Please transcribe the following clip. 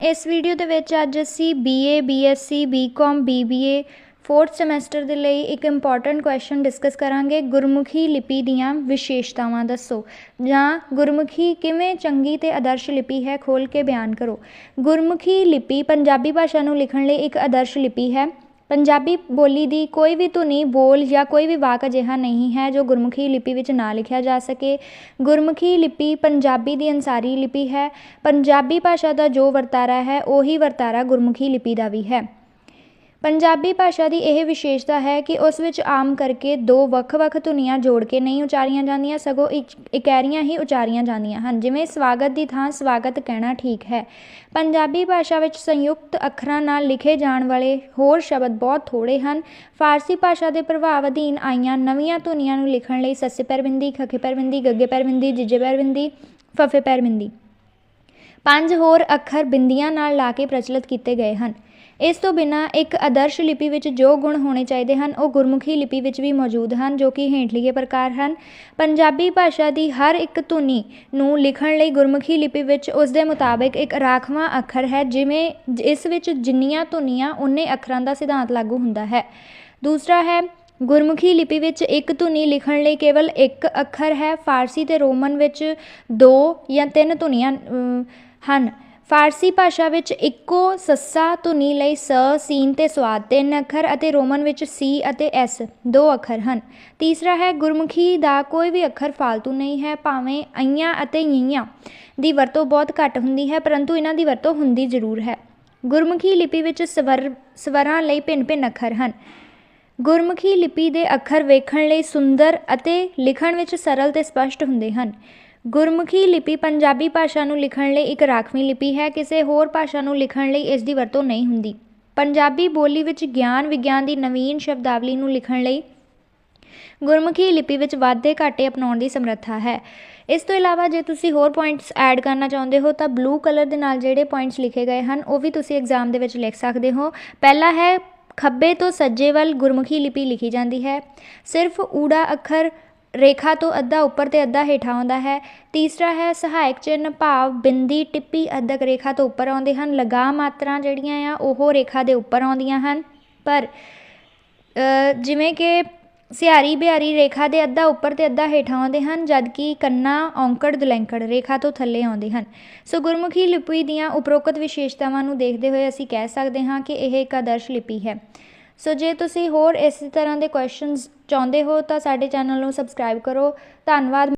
ਇਸ ਵੀਡੀਓ ਦੇ ਵਿੱਚ ਅੱਜ ਅਸੀਂ BA BSc BCom BBA 4th semester ਦੇ ਲਈ ਇੱਕ ਇੰਪੋਰਟੈਂਟ ਕੁਐਸਚਨ ਡਿਸਕਸ ਕਰਾਂਗੇ। ਗੁਰਮੁਖੀ ਲਿਪੀ ਦੀਆਂ ਵਿਸ਼ੇਸ਼ਤਾਵਾਂ ਦੱਸੋ। ਜਾਂ ਗੁਰਮੁਖੀ ਕਿਵੇਂ ਚੰਗੀ ਤੇ ਆਦਰਸ਼ ਲਿਪੀ ਹੈ ਖੋਲ ਕੇ ਬਿਆਨ ਕਰੋ। ਗੁਰਮੁਖੀ ਲਿਪੀ ਪੰਜਾਬੀ ਭਾਸ਼ਾ ਨੂੰ ਲਿਖਣ ਲਈ ਇੱਕ ਆਦਰਸ਼ ਲਿਪੀ ਹੈ। ਪੰਜਾਬੀ ਬੋਲੀ ਦੀ ਕੋਈ ਵੀ ਧੁਨੀ, ਬੋਲ ਜਾਂ ਕੋਈ ਵੀ ਵਾਕ ਅਜਿਹਾ ਨਹੀਂ ਹੈ ਜੋ ਗੁਰਮੁਖੀ ਲਿਪੀ ਵਿੱਚ ਨਾ ਲਿਖਿਆ ਜਾ ਸਕੇ। ਗੁਰਮੁਖੀ ਲਿਪੀ ਪੰਜਾਬੀ ਦੀ ਅਨਸਾਰੀ ਲਿਪੀ ਹੈ। ਪੰਜਾਬੀ ਭਾਸ਼ਾ ਦਾ ਜੋ ਵਰਤਾਰਾ ਹੈ, ਉਹੀ ਵਰਤਾਰਾ ਗੁਰਮੁਖੀ ਲਿਪੀ ਦਾ ਵੀ ਹੈ। ਪੰਜਾਬੀ ਭਾਸ਼ਾ ਦੀ ਇਹ ਵਿਸ਼ੇਸ਼ਤਾ ਹੈ ਕਿ ਉਸ ਵਿੱਚ ਆਮ ਕਰਕੇ ਦੋ ਵੱਖ-ਵੱਖ ਧੁਨੀਆਂ ਜੋੜ ਕੇ ਨਹੀਂ ਉਚਾਰੀਆਂ ਜਾਂਦੀਆਂ, ਸਗੋਂ ਇਕ- ਇਕਹਿਰੀਆਂ ਹੀ ਉਚਾਰੀਆਂ ਜਾਂਦੀਆਂ ਹਨ, ਜਿਵੇਂ ਸਵਾਗਤ ਦੀ ਥਾਂ ਸਵਾਗਤ ਕਹਿਣਾ ਠੀਕ ਹੈ। ਪੰਜਾਬੀ ਭਾਸ਼ਾ ਵਿੱਚ ਸੰਯੁਕਤ ਅੱਖਰਾਂ ਨਾਲ ਲਿਖੇ ਜਾਣ ਵਾਲੇ ਹੋਰ ਸ਼ਬਦ ਬਹੁਤ ਥੋੜੇ ਹਨ। ਫਾਰਸੀ ਭਾਸ਼ਾ ਦੇ ਪ੍ਰਭਾਵ ਅਧੀਨ ਆਈਆਂ ਨਵੀਆਂ ਧੁਨੀਆਂ ਨੂੰ ਲਿਖਣ ਲਈ ਸੱਸੇ ਪੈਰ ਖੱਖੇ ਪੈਰ ਗੱਗੇ ਪੈਰ ਬਿੰਦੀ ਜਿੱਜੇ ਪੈਰ ਬਿੰਦੀ ਫੱਫੇ ਪੰਜ ਹੋਰ ਅੱਖਰ ਬਿੰਦੀਆਂ ਨਾਲ ਲਾ ਕੇ ਪ੍ਰਚਲਿਤ ਕੀਤੇ ਗਏ ਹਨ। ਇਸ ਤੋਂ ਬਿਨਾਂ ਇੱਕ ਆਦਰਸ਼ ਲਿਪੀ ਵਿੱਚ ਜੋ ਗੁਣ ਹੋਣੇ ਚਾਹੀਦੇ ਹਨ, ਉਹ ਗੁਰਮੁਖੀ ਲਿਪੀ ਵਿੱਚ ਵੀ ਮੌਜੂਦ ਹਨ, ਜੋ ਕਿ ਹੇਠਲੀਏ ਪ੍ਰਕਾਰ ਹਨ। ਪੰਜਾਬੀ ਭਾਸ਼ਾ ਦੀ ਹਰ ਇੱਕ ਧੁਨੀ ਨੂੰ ਲਿਖਣ ਲਈ ਗੁਰਮੁਖੀ ਲਿਪੀ ਵਿੱਚ ਉਸ ਦੇ ਮੁਤਾਬਿਕ ਇੱਕ ਰਾਖਵਾਂ ਅੱਖਰ ਹੈ, ਜਿਵੇਂ ਇਸ ਵਿੱਚ ਜਿੰਨੀਆਂ ਧੁਨੀਆਂ, ਉਨੇ ਅੱਖਰਾਂ ਦਾ ਸਿਧਾਂਤ ਲਾਗੂ ਹੁੰਦਾ ਹੈ। ਦੂਸਰਾ ਹੈ, ਗੁਰਮੁਖੀ ਲਿਪੀ ਵਿੱਚ ਇੱਕ ਧੁਨੀ ਲਿਖਣ ਲਈ ਕੇਵਲ ਇੱਕ ਅੱਖਰ ਹੈ। ਫਾਰਸੀ ਤੇ ਰੋਮਨ ਵਿੱਚ ਦੋ ਜਾਂ ਤਿੰਨ ਧੁਨੀਆਂ ਹਨ। ਫਾਰਸੀ ਭਾਸ਼ਾ ਵਿੱਚ ਇੱਕੋ ਸੱਸਾ ਧੁਨੀ ਲਈ ਸ, ਸੀਨ ਤੇ ਸਵਾਦ ਤਿੰਨ ਅੱਖਰ ਅਤੇ ਰੋਮਨ ਵਿੱਚ ਸੀ ਅਤੇ ਐਸ, ਦੋ ਅੱਖਰ ਹਨ। ਤੀਸਰਾ ਹੈ, ਗੁਰਮੁਖੀ ਦਾ ਕੋਈ ਵੀ ਅੱਖਰ ਫਾਲਤੂ ਨਹੀਂ ਹੈ, ਭਾਵੇਂ ਅਈਆਂ ਅਤੇ ਯਈਆਂ ਦੀ ਵਰਤੋਂ ਬਹੁਤ ਘੱਟ ਹੁੰਦੀ ਹੈ, ਪਰੰਤੂ ਇਹਨਾਂ ਦੀ ਵਰਤੋਂ ਹੁੰਦੀ ਜ਼ਰੂਰ ਹੈ। ਗੁਰਮੁਖੀ ਲਿਪੀ ਵਿੱਚ ਸਵਰ, ਸਵਰਾਂ ਲਈ ਭਿੰਨ-ਭਿੰਨ ਅੱਖਰ ਹਨ। ਗੁਰਮੁਖੀ ਲਿਪੀ ਦੇ ਅੱਖਰ ਵੇਖਣ ਲਈ ਸੁੰਦਰ ਅਤੇ ਲਿਖਣ ਵਿੱਚ ਸਰਲ ਤੇ ਸਪਸ਼ਟ ਹੁੰਦੇ ਹਨ। ਗੁਰਮੁਖੀ ਲਿਪੀ ਪੰਜਾਬੀ ਭਾਸ਼ਾ ਨੂੰ ਲਿਖਣ ਲਈ ਇੱਕ ਰਾਖਵੀਂ ਲਿਪੀ ਹੈ, ਕਿਸੇ ਹੋਰ ਭਾਸ਼ਾ ਨੂੰ ਲਿਖਣ ਲਈ ਇਸ ਦੀ ਵਰਤੋਂ ਨਹੀਂ ਹੁੰਦੀ। ਪੰਜਾਬੀ ਬੋਲੀ ਵਿੱਚ ਗਿਆਨ ਵਿਗਿਆਨ ਦੀ ਨਵੀਨ ਸ਼ਬਦਾਵਲੀ ਨੂੰ ਲਿਖਣ ਲਈ ਗੁਰਮੁਖੀ ਲਿਪੀ ਵਿੱਚ ਵਾਧੇ ਘਾਟੇ ਅਪਣਾਉਣ ਦੀ ਸਮਰੱਥਾ ਹੈ। ਇਸ ਤੋਂ ਇਲਾਵਾ ਜੇ ਤੁਸੀਂ ਹੋਰ ਪੁਆਇੰਟਸ ਐਡ ਕਰਨਾ ਚਾਹੁੰਦੇ ਹੋ, ਤਾਂ ਬਲੂ ਕਲਰ ਦੇ ਨਾਲ ਜਿਹੜੇ ਪੁਆਇੰਟਸ ਲਿਖੇ ਗਏ ਹਨ, ਉਹ ਵੀ ਤੁਸੀਂ ਐਗਜ਼ਾਮ ਦੇ ਵਿੱਚ ਲਿਖ ਸਕਦੇ ਹੋ। ਪਹਿਲਾ ਹੈ, ਖੱਬੇ ਤੋਂ ਸੱਜੇ ਵੱਲ ਗੁਰਮੁਖੀ ਲਿਪੀ ਲਿਖੀ ਜਾਂਦੀ ਹੈ। ਸਿਰਫ ਊੜਾ ਅੱਖਰ ਰੇਖਾ ਤੋਂ ਅੱਧਾ ਉੱਪਰ ਅਤੇ ਅੱਧਾ ਹੇਠਾਂ ਆਉਂਦਾ ਹੈ। ਤੀਸਰਾ ਹੈ, ਸਹਾਇਕ ਚਿੰਨ੍ਹ ਭਾਵ ਬਿੰਦੀ ਟਿੱਪੀ ਅੱਧਕ ਰੇਖਾ ਤੋਂ ਉੱਪਰ ਆਉਂਦੇ ਹਨ। ਲਗਾ ਮਾਤਰਾ ਜਿਹੜੀਆਂ ਆ, ਉਹ ਰੇਖਾ ਦੇ ਉੱਪਰ ਆਉਂਦੀਆਂ ਹਨ। ਪਰ ਜਿਵੇਂ ਕਿ ਸਿਆਰੀ ਬਿਹਾਰੀ ਰੇਖਾ ਦੇ ਅੱਧਾ ਉੱਪਰ ਤੇ ਅੱਧਾ ਹੇਠਾਂ ਆਉਂਦੇ ਹਨ, ਜਦਕਿ ਕੰਨਾ, ਔਂਕੜ, ਦਲੈਂਕੜ ਰੇਖਾ ਤੋਂ ਥੱਲੇ ਆਉਂਦੇ ਹਨ। ਸੋ ਗੁਰਮੁਖੀ ਲਿਪੀ ਦੀਆਂ ਉਪਰੋਕਤ ਵਿਸ਼ੇਸ਼ਤਾਵਾਂ ਨੂੰ ਦੇਖਦੇ ਹੋਏ ਅਸੀਂ ਕਹਿ ਸਕਦੇ ਹਾਂ ਕਿ ਇਹ ਇੱਕ ਆਦਰਸ਼ ਲਿਪੀ ਹੈ। ਸੋ ਜੇ ਤੁਸੀਂ ਹੋਰ ਇਸੇ ਤਰ੍ਹਾਂ ਦੇ ਕੁਐਸਚਨਸ ਚਾਹੁੰਦੇ ਹੋ ਤਾਂ ਸਾਡੇ ਚੈਨਲ ਨੂੰ ਸਬਸਕ੍ਰਾਈਬ ਕਰੋ। ਧੰਨਵਾਦ।